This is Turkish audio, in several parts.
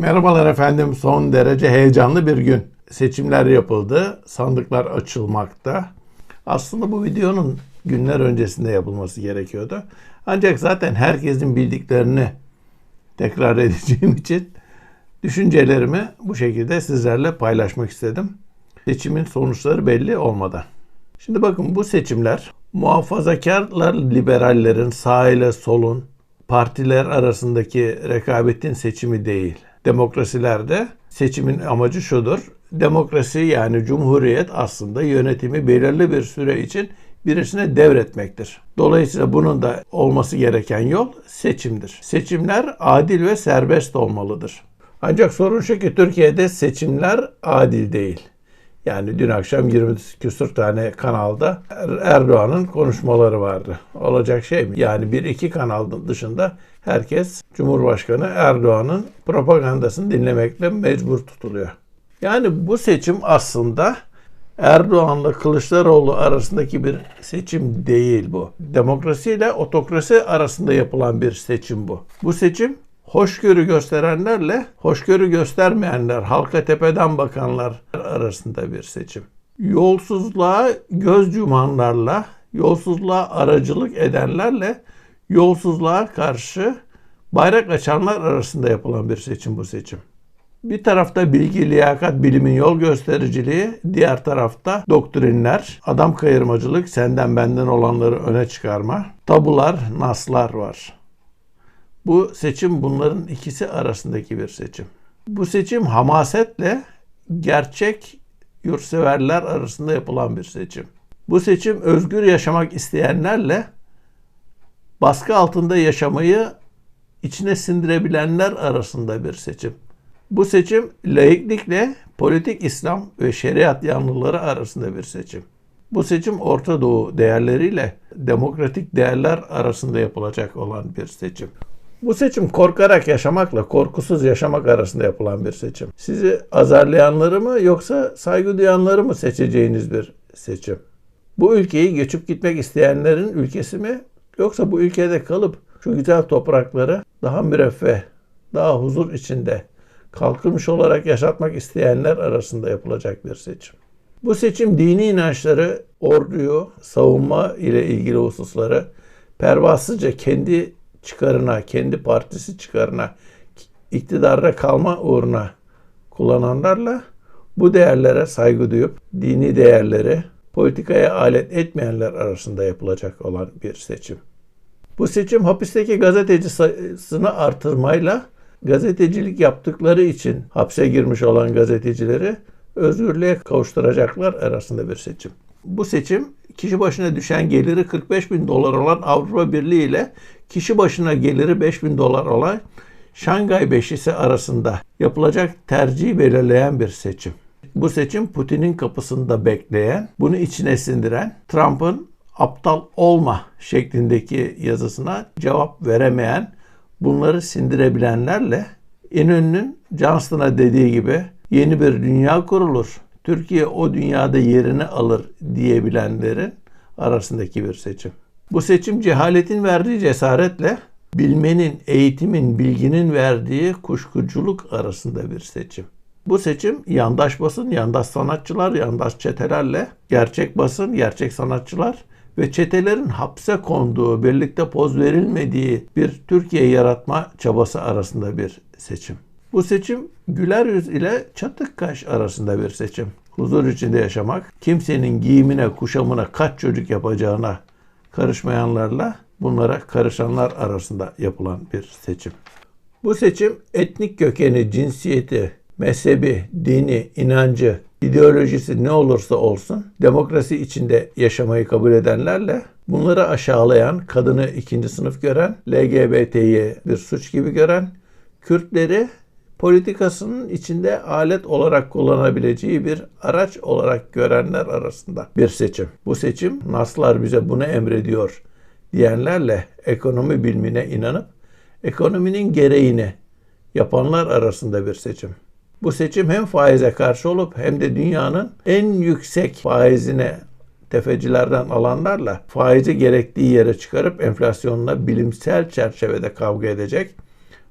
Merhabalar efendim. Son derece heyecanlı bir gün. Seçimler yapıldı. Sandıklar açılmakta. Aslında bu videonun günler öncesinde yapılması gerekiyordu. Ancak zaten herkesin bildiklerini tekrar edeceğim için düşüncelerimi bu şekilde sizlerle paylaşmak istedim. Seçimin sonuçları belli olmadan. Şimdi bakın bu seçimler muhafazakarlar liberallerin sağ ile solun partiler arasındaki rekabetin seçimi değil. Demokrasilerde seçimin amacı şudur. Demokrasi yani cumhuriyet aslında yönetimi belirli bir süre için birisine devretmektir. Dolayısıyla bunun da olması gereken yol seçimdir. Seçimler adil ve serbest olmalıdır. Ancak sorun şu ki Türkiye'de seçimler adil değil. Yani dün akşam 20 küsur tane kanalda Er- Erdoğan'ın konuşmaları vardı. Olacak şey mi? Yani bir iki kanal dışında herkes Cumhurbaşkanı Erdoğan'ın propagandasını dinlemekle mecbur tutuluyor. Yani bu seçim aslında Erdoğan'la Kılıçdaroğlu arasındaki bir seçim değil bu. Demokrasi ile otokrasi arasında yapılan bir seçim bu. Bu seçim hoşgörü gösterenlerle hoşgörü göstermeyenler, halka tepeden bakanlar arasında bir seçim. Yolsuzluğa göz yumanlarla, yolsuzluğa aracılık edenlerle yolsuzluğa karşı bayrak açanlar arasında yapılan bir seçim bu seçim. Bir tarafta bilgi, liyakat, bilimin yol göstericiliği, diğer tarafta doktrinler, adam kayırmacılık, senden benden olanları öne çıkarma, tabular, naslar var. Bu seçim bunların ikisi arasındaki bir seçim. Bu seçim hamasetle gerçek yurtseverler arasında yapılan bir seçim. Bu seçim özgür yaşamak isteyenlerle baskı altında yaşamayı içine sindirebilenler arasında bir seçim. Bu seçim laiklikle politik İslam ve şeriat yanlıları arasında bir seçim. Bu seçim Orta Doğu değerleriyle demokratik değerler arasında yapılacak olan bir seçim. Bu seçim korkarak yaşamakla korkusuz yaşamak arasında yapılan bir seçim. Sizi azarlayanları mı yoksa saygı duyanları mı seçeceğiniz bir seçim. Bu ülkeyi göçüp gitmek isteyenlerin ülkesi mi yoksa bu ülkede kalıp şu güzel toprakları daha müreffeh, daha huzur içinde kalkınmış olarak yaşatmak isteyenler arasında yapılacak bir seçim. Bu seçim dini inançları, orduyu, savunma ile ilgili hususları pervasızca kendi çıkarına, kendi partisi çıkarına, iktidarda kalma uğruna kullananlarla bu değerlere saygı duyup dini değerleri politikaya alet etmeyenler arasında yapılacak olan bir seçim. Bu seçim hapisteki gazeteci sayısını artırmayla gazetecilik yaptıkları için hapse girmiş olan gazetecileri özgürlüğe kavuşturacaklar arasında bir seçim. Bu seçim kişi başına düşen geliri 45 bin dolar olan Avrupa Birliği ile kişi başına geliri 5 bin dolar olan Şangay Beşisi arasında yapılacak tercihi belirleyen bir seçim. Bu seçim Putin'in kapısında bekleyen, bunu içine sindiren, Trump'ın aptal olma şeklindeki yazısına cevap veremeyen, bunları sindirebilenlerle İnönü'nün Johnston'a dediği gibi yeni bir dünya kurulur. Türkiye o dünyada yerini alır diyebilenlerin arasındaki bir seçim. Bu seçim cehaletin verdiği cesaretle bilmenin, eğitimin, bilginin verdiği kuşkuculuk arasında bir seçim. Bu seçim yandaş basın, yandaş sanatçılar, yandaş çetelerle gerçek basın, gerçek sanatçılar ve çetelerin hapse konduğu, birlikte poz verilmediği bir Türkiye yaratma çabası arasında bir seçim. Bu seçim güler yüz ile çatık kaş arasında bir seçim. Huzur içinde yaşamak, kimsenin giyimine, kuşamına, kaç çocuk yapacağına karışmayanlarla bunlara karışanlar arasında yapılan bir seçim. Bu seçim etnik kökeni, cinsiyeti, mezhebi, dini, inancı, ideolojisi ne olursa olsun demokrasi içinde yaşamayı kabul edenlerle bunları aşağılayan, kadını ikinci sınıf gören, LGBT'yi bir suç gibi gören, Kürtleri politikasının içinde alet olarak kullanabileceği bir araç olarak görenler arasında bir seçim. Bu seçim Naslar bize bunu emrediyor diyenlerle ekonomi bilimine inanıp ekonominin gereğini yapanlar arasında bir seçim. Bu seçim hem faize karşı olup hem de dünyanın en yüksek faizine tefecilerden alanlarla faizi gerektiği yere çıkarıp enflasyonla bilimsel çerçevede kavga edecek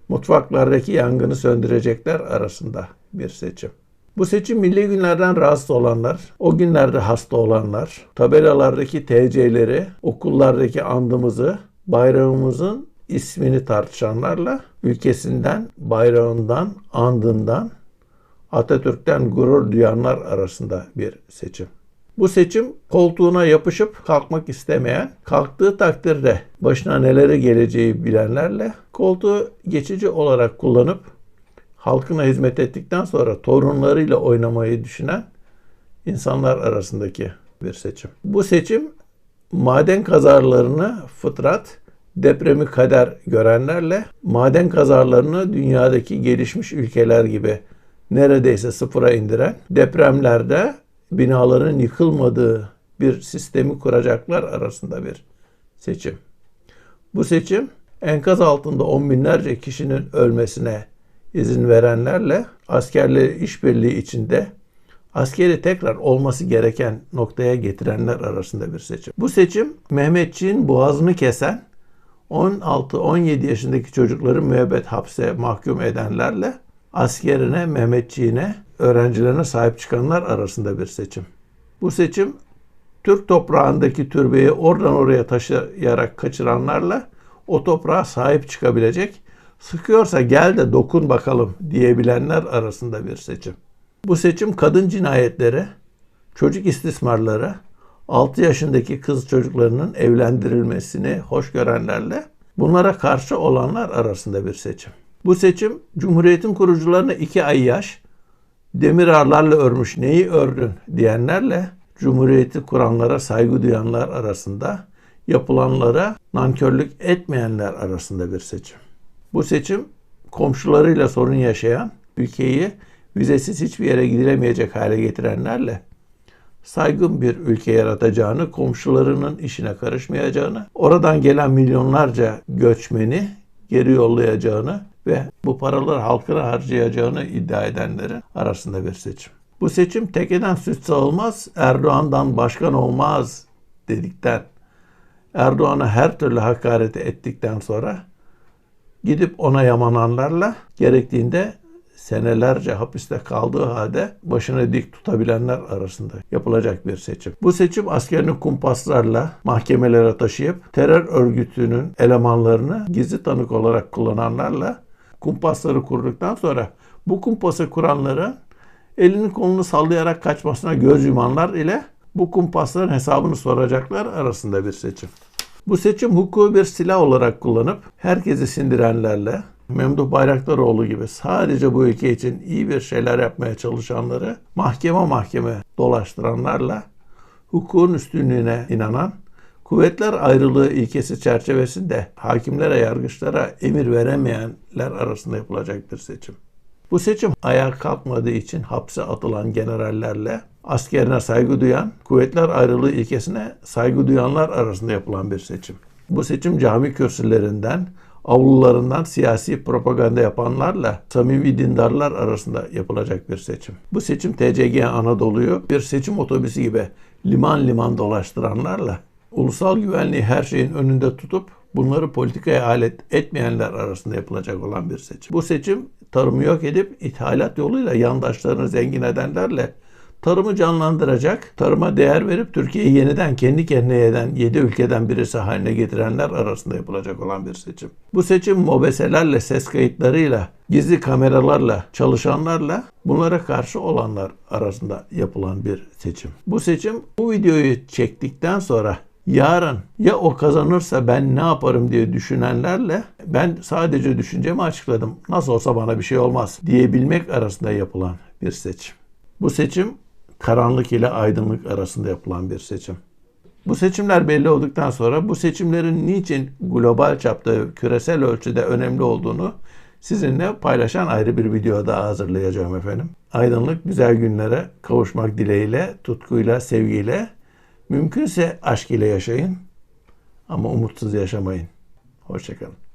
mutfaklardaki yangını söndürecekler arasında bir seçim. Bu seçim milli günlerden rahatsız olanlar, o günlerde hasta olanlar, tabelalardaki TC'leri, okullardaki andımızı, bayrağımızın ismini tartışanlarla ülkesinden, bayrağından, andından, Atatürk'ten gurur duyanlar arasında bir seçim. Bu seçim koltuğuna yapışıp kalkmak istemeyen, kalktığı takdirde başına neleri geleceği bilenlerle koltuğu geçici olarak kullanıp halkına hizmet ettikten sonra torunlarıyla oynamayı düşünen insanlar arasındaki bir seçim. Bu seçim maden kazarlarını fıtrat, depremi kader görenlerle maden kazarlarını dünyadaki gelişmiş ülkeler gibi neredeyse sıfıra indiren, depremlerde binaların yıkılmadığı bir sistemi kuracaklar arasında bir seçim. Bu seçim enkaz altında on binlerce kişinin ölmesine izin verenlerle askerleri işbirliği içinde askeri tekrar olması gereken noktaya getirenler arasında bir seçim. Bu seçim Mehmetçiğin boğazını kesen 16-17 yaşındaki çocukları müebbet hapse mahkum edenlerle askerine, Mehmetçiğine, öğrencilerine sahip çıkanlar arasında bir seçim. Bu seçim Türk toprağındaki türbeyi oradan oraya taşıyarak kaçıranlarla o toprağa sahip çıkabilecek, sıkıyorsa gel de dokun bakalım diyebilenler arasında bir seçim. Bu seçim kadın cinayetleri, çocuk istismarları, 6 yaşındaki kız çocuklarının evlendirilmesini hoş görenlerle bunlara karşı olanlar arasında bir seçim. Bu seçim Cumhuriyet'in kurucularına iki ay yaş, demir ağlarla örmüş neyi ördün diyenlerle Cumhuriyeti kuranlara saygı duyanlar arasında yapılanlara nankörlük etmeyenler arasında bir seçim. Bu seçim komşularıyla sorun yaşayan, ülkeyi vizesiz hiçbir yere gidilemeyecek hale getirenlerle saygın bir ülke yaratacağını, komşularının işine karışmayacağını, oradan gelen milyonlarca göçmeni geri yollayacağını ve bu paraları halkına harcayacağını iddia edenlerin arasında bir seçim. Bu seçim tekeden süt sağılmaz, Erdoğan'dan başkan olmaz dedikten, Erdoğan'a her türlü hakareti ettikten sonra gidip ona yamananlarla gerektiğinde senelerce hapiste kaldığı halde başını dik tutabilenler arasında yapılacak bir seçim. Bu seçim askerini kumpaslarla mahkemelere taşıyıp terör örgütünün elemanlarını gizli tanık olarak kullananlarla kumpasları kurduktan sonra bu kumpası kuranların elini kolunu sallayarak kaçmasına göz yumanlar ile bu kumpasların hesabını soracaklar arasında bir seçim. Bu seçim hukuku bir silah olarak kullanıp herkesi sindirenlerle Memduh Bayraktaroğlu gibi sadece bu ülke için iyi bir şeyler yapmaya çalışanları mahkeme mahkeme dolaştıranlarla hukukun üstünlüğüne inanan, kuvvetler ayrılığı ilkesi çerçevesinde hakimlere, yargıçlara emir veremeyenler arasında yapılacak bir seçim. Bu seçim ayağa kalkmadığı için hapse atılan generallerle askerine saygı duyan, kuvvetler ayrılığı ilkesine saygı duyanlar arasında yapılan bir seçim. Bu seçim cami kürsülerinden, avlularından siyasi propaganda yapanlarla samimi dindarlar arasında yapılacak bir seçim. Bu seçim TCG Anadolu'yu bir seçim otobüsü gibi liman liman dolaştıranlarla ulusal güvenliği her şeyin önünde tutup bunları politikaya alet etmeyenler arasında yapılacak olan bir seçim. Bu seçim tarımı yok edip ithalat yoluyla yandaşlarını zengin edenlerle tarımı canlandıracak, tarıma değer verip Türkiye'yi yeniden kendi kendine eden 7 ülkeden birisi haline getirenler arasında yapılacak olan bir seçim. Bu seçim mobeselerle, ses kayıtlarıyla, gizli kameralarla çalışanlarla bunlara karşı olanlar arasında yapılan bir seçim. Bu seçim bu videoyu çektikten sonra yarın ya o kazanırsa ben ne yaparım diye düşünenlerle ben sadece düşüncemi açıkladım. Nasıl olsa bana bir şey olmaz diyebilmek arasında yapılan bir seçim. Bu seçim karanlık ile aydınlık arasında yapılan bir seçim. Bu seçimler belli olduktan sonra bu seçimlerin niçin global çapta, küresel ölçüde önemli olduğunu sizinle paylaşan ayrı bir video daha hazırlayacağım efendim. Aydınlık güzel günlere kavuşmak dileğiyle, tutkuyla, sevgiyle, mümkünse aşk ile yaşayın ama umutsuz yaşamayın. Hoşçakalın.